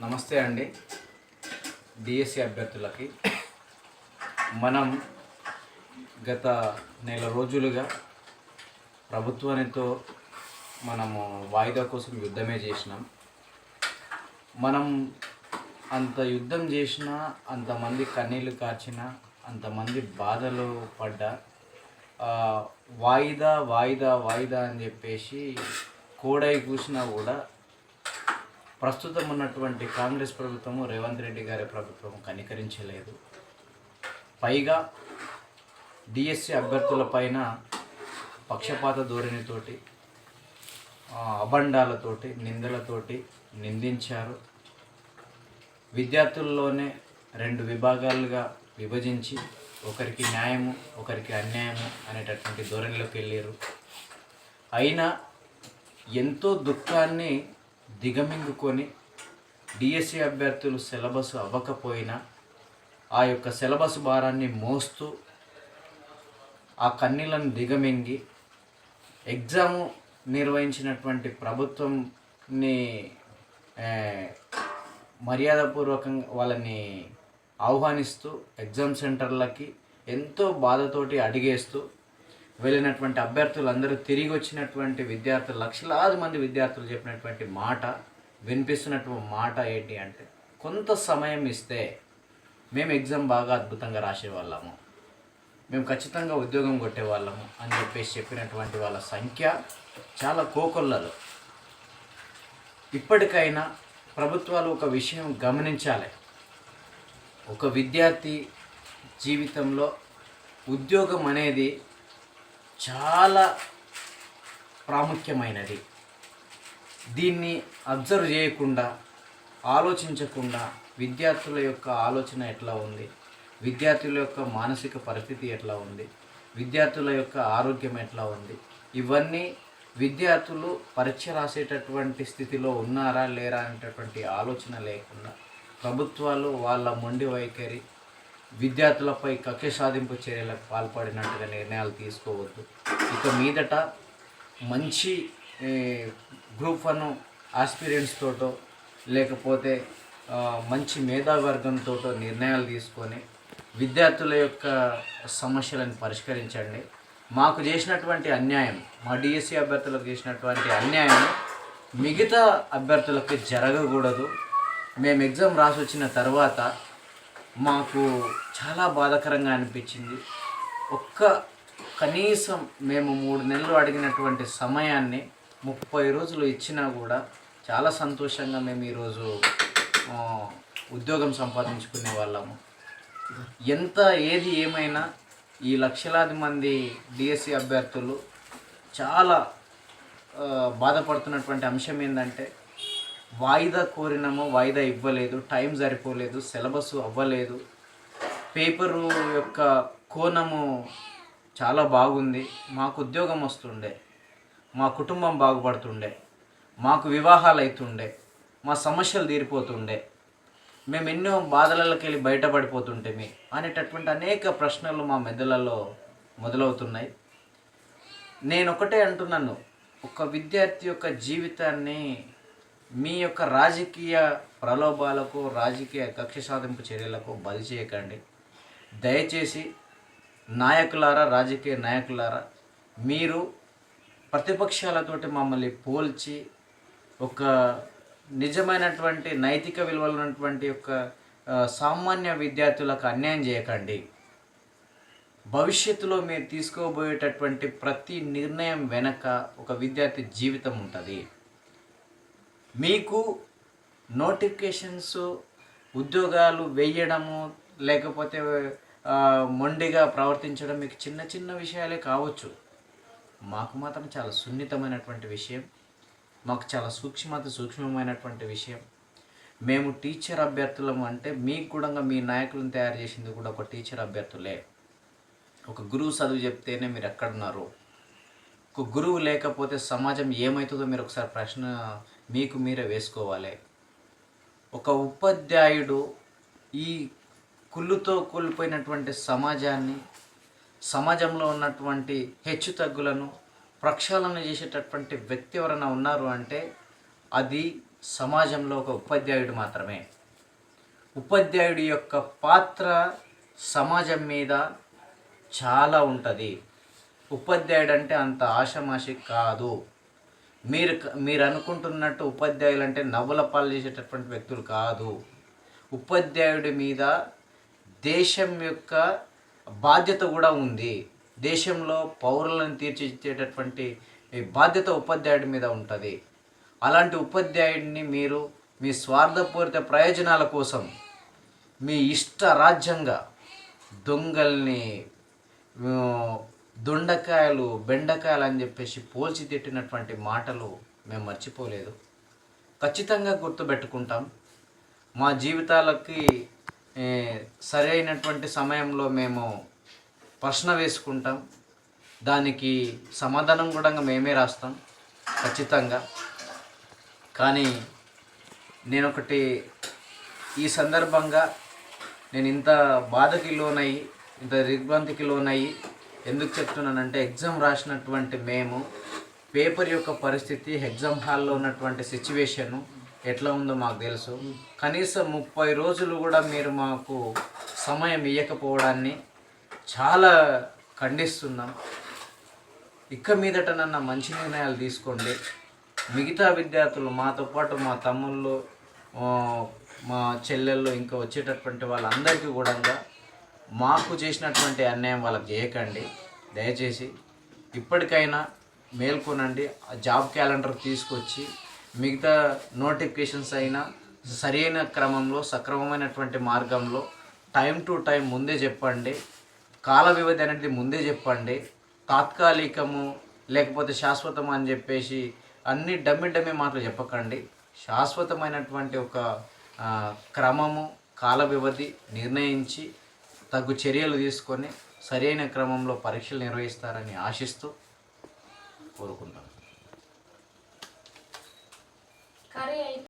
నమస్తే అండి. డిఎస్సి అభ్యర్థులకి. మనం గత నెల రోజులుగా ప్రభుత్వానితో మనము వాయిదా కోసం యుద్ధమే చేసినాం. మనం అంత యుద్ధం చేసినా అంతమంది కన్నీళ్ళు కార్చినా అంతమంది బాధలు పడ్డా వాయిదా వాయిదా వాయిదా అని చెప్పేసి కోడై కూసినా కూడా ప్రస్తుతం ఉన్నటువంటి కాంగ్రెస్ ప్రభుత్వము రేవంత్ రెడ్డి గారి ప్రభుత్వం కనికరించలేదు. పైగా డిఎస్సి అభ్యర్థుల పైన పక్షపాత ధోరణితోటి అబండాలతోటి నిందలతోటి నిందించారు. విద్యార్థుల్లోనే రెండు విభాగాలుగా విభజించి ఒకరికి న్యాయము ఒకరికి అన్యాయము అనేటటువంటి ధోరణిలోకి వెళ్ళారు అయినా ఎంతో దుఃఖాన్ని దిగమింగుకొని డిఎస్సి అభ్యర్థులు సిలబస్ అవ్వకపోయినా ఆ యొక్క సిలబస్ భారాన్ని మోస్తూ ఆ కన్నీలను దిగమింగి ఎగ్జామ్ నిర్వహించినటువంటి ప్రభుత్వంని మర్యాదపూర్వకంగా వాళ్ళని ఆహ్వానిస్తూ ఎగ్జామ్ సెంటర్లకి ఎంతో బాధతోటి అడిగేస్తూ వెళ్ళినటువంటి అభ్యర్థులు అందరూ తిరిగి వచ్చినటువంటి విద్యార్థులు లక్షలాది మంది విద్యార్థులు చెప్పినటువంటి మాట వినిపిస్తున్నటువంటి మాట ఏంటి అంటే కొంత సమయం ఇస్తే మేము ఎగ్జామ్ బాగా అద్భుతంగా రాసేవాళ్ళము. మేము ఖచ్చితంగా ఉద్యోగం కొట్టేవాళ్ళము అని చెప్పేసి చెప్పినటువంటి వాళ్ళ సంఖ్య చాలా కోకొల్లలు. ఇప్పటికైనా ప్రభుత్వాలు ఒక విషయం గమనించాలి. ఒక విద్యార్థి జీవితంలో ఉద్యోగం అనేది చాలా ప్రాముఖ్యమైనది. దీన్ని అబ్జర్వ్ చేయకుండా ఆలోచించకుండా విద్యార్థుల యొక్క ఆలోచన ఎట్లా ఉంది? విద్యార్థుల యొక్క మానసిక పరిస్థితి ఎట్లా ఉంది? విద్యార్థుల యొక్క ఆరోగ్యం ఎట్లా ఉంది? ఇవన్నీ విద్యార్థులు పరీక్ష రాసేటటువంటి స్థితిలో ఉన్నారా లేరా అనేటటువంటి ఆలోచన లేకుండా ప్రభుత్వాలు వాళ్ళ మొండి వైఖరి విద్యార్థులపై కక్ష సాధింపు చర్యలకు పాల్పడినట్టుగా నిర్ణయాలు తీసుకోవద్దు. ఇక మీదట మంచి గ్రూప్ వన్ ఆస్పిరెంట్స్ తోటో లేకపోతే మంచి మేధావర్గంతో నిర్ణయాలు తీసుకొని విద్యార్థుల యొక్క సమస్యలను పరిష్కరించండి. మాకు చేసినటువంటి అన్యాయం మా డిఎస్సి అభ్యర్థులకు చేసినటువంటి అన్యాయం మిగతా అభ్యర్థులకు జరగకూడదు. మేము ఎగ్జామ్ రాసి వచ్చిన తర్వాత మాకు చాలా బాధాకరంగా అనిపించింది. ఒక్క కనీసం మేము మూడు నెలలు అడిగినటువంటి సమయాన్ని ముప్పై రోజులు ఇచ్చినా కూడా చాలా సంతోషంగా మేము ఈరోజు ఉద్యోగం సంపాదించుకునే వాళ్ళము. ఎంత ఏది ఏమైనా ఈ లక్షలాది మంది డిఎస్సి అభ్యర్థులు చాలా బాధపడుతున్నటువంటి అంశం ఏంటంటే వాయిదా కోరినామో వాయిదా ఇవ్వలేదు టైం సరిపోలేదు సిలబస్ అవ్వలేదు. పేపరు యొక్క కోణము చాలా బాగుంది. మాకు ఉద్యోగం వస్తుండే. మా కుటుంబం బాగుపడుతుండే. మాకు వివాహాలు అవుతుండే మా సమస్యలు తీరిపోతుండే. మేము ఎన్నో బాధలకి వెళ్ళి బయటపడిపోతుంటేమి అనేటటువంటి అనేక ప్రశ్నలు మా మెదలలో మొదలవుతున్నాయి. నేను ఒకటే అంటున్నాను. ఒక విద్యార్థి యొక్క జీవితాన్ని మీ యొక్క రాజకీయ ప్రలోభాలకు రాజకీయ కక్ష సాధింపు చర్యలకు బలి చేయకండి. దయచేసి నాయకులారా రాజకీయ నాయకులారా మీరు ప్రతిపక్షాలతోటి మమ్మల్ని పోల్చి ఒక నిజమైనటువంటి నైతిక విలువలు ఉన్నటువంటి యొక్క సామాన్య విద్యార్థులకు అన్యాయం చేయకండి. భవిష్యత్తులో మీరు తీసుకోబోయేటటువంటి ప్రతి నిర్ణయం వెనక ఒక విద్యార్థి జీవితం ఉంటుంది. మీకు నోటిఫికేషన్స్ ఉద్యోగాలు వేయడము లేకపోతే మొండిగా ప్రవర్తించడం మీకు చిన్న చిన్న విషయాలే కావచ్చు. మాకు మాత్రం చాలా సున్నితమైనటువంటి విషయం. మాకు చాలా సూక్ష్మత సూక్ష్మమైనటువంటి విషయం. మేము టీచర్ అభ్యర్థులం అంటే మీకు కూడా మీ నాయకులను తయారు చేసింది కూడా ఒక టీచర్ అభ్యర్థులే. ఒక గురువు చదువు చెప్తేనే మీరు ఎక్కడున్నారు? ఒక గురువు లేకపోతే సమాజం ఏమవుతుందో మీరు ఒకసారి ప్రశ్న మీకు మీరే వేసుకోవాలి. ఒక ఉపాధ్యాయుడు ఈ కుళ్ళుతో కూలిపోయినటువంటి సమాజాన్ని సమాజంలో ఉన్నటువంటి హెచ్చు తగ్గులను ప్రక్షాళన చేసేటటువంటి వ్యక్తి ఎవరైనా ఉన్నారు అంటే అది సమాజంలో ఒక ఉపాధ్యాయుడు మాత్రమే. ఉపాధ్యాయుడి యొక్క పాత్ర సమాజం మీద చాలా ఉంటుంది. ఉపాధ్యాయుడు అంటే అంత ఆషమాషి కాదు. మీరు మీరు అనుకుంటున్నట్టు ఉపాధ్యాయులు అంటే నవ్వుల పాలు చేసేటటువంటి వ్యక్తులు కాదు. ఉపాధ్యాయుడి మీద దేశం యొక్క బాధ్యత కూడా ఉంది. దేశంలో పౌరులను తీర్చిదిద్దేటటువంటి బాధ్యత ఉపాధ్యాయుడి మీద ఉంటుంది. అలాంటి ఉపాధ్యాయుడిని మీరు మీ స్వార్థపూరిత ప్రయోజనాల కోసం మీ ఇష్ట రాజ్యంగా దొంగల్ని దొండకాయలు బెండకాయలు అని చెప్పేసి పోల్చి తిట్టినటువంటి మాటలు మేము మర్చిపోలేదు. ఖచ్చితంగా గుర్తుపెట్టుకుంటాం. మా జీవితాలకి సరైనటువంటి సమయంలో మేము ప్రశ్న వేసుకుంటాం. దానికి సమాధానం కూడా మేమే రాస్తాం ఖచ్చితంగా. కానీ నేను ఒకటి ఈ సందర్భంగా నేను ఇంత బాధకి లోనయ్యి ఇంత దిగ్భ్రాంతికి లోనయ్యి ఎందుకు చెప్తున్నానంటే ఎగ్జామ్ రాసినటువంటి మేము పేపర్ యొక్క పరిస్థితి ఎగ్జామ్ హాల్లో ఉన్నటువంటి సిచ్యువేషను ఎట్లా ఉందో మాకు తెలుసు. కనీసం ముప్పై రోజులు కూడా మీరు మాకు సమయం ఇవ్వకపోవడాన్ని చాలా ఖండిస్తున్నాం. ఇక మీదటనన్న మంచి నిర్ణయాలు తీసుకోండి. మిగతా విద్యార్థులు మాతో పాటు మా తమ్ముళ్ళు మా చెల్లెళ్ళు ఇంకా వచ్చేటటువంటి వాళ్ళందరికీ కూడా మాకు చేసినటువంటి అన్యాయం వాళ్ళకి చేయకండి. దయచేసి ఇప్పటికైనా మేల్కొనండి. ఆ జాబ్ క్యాలెండర్ తీసుకొచ్చి మిగతా నోటిఫికేషన్స్ అయినా సరైన క్రమంలో సక్రమమైనటువంటి మార్గంలో టైం టు టైం ముందే చెప్పండి. కాల వ్యవధి అనేది ముందే చెప్పండి. తాత్కాలికము లేకపోతే శాశ్వతం అని చెప్పేసి అన్ని డమ్మి డమ్మి మాటలు చెప్పకండి. శాశ్వతమైనటువంటి ఒక క్రమము కాల వ్యవధి నిర్ణయించి తగు చర్యలు తీసుకొని సరైన క్రమంలో పరీక్షలు నిర్వహిస్తారని ఆశిస్తూ కోరుకుంటాను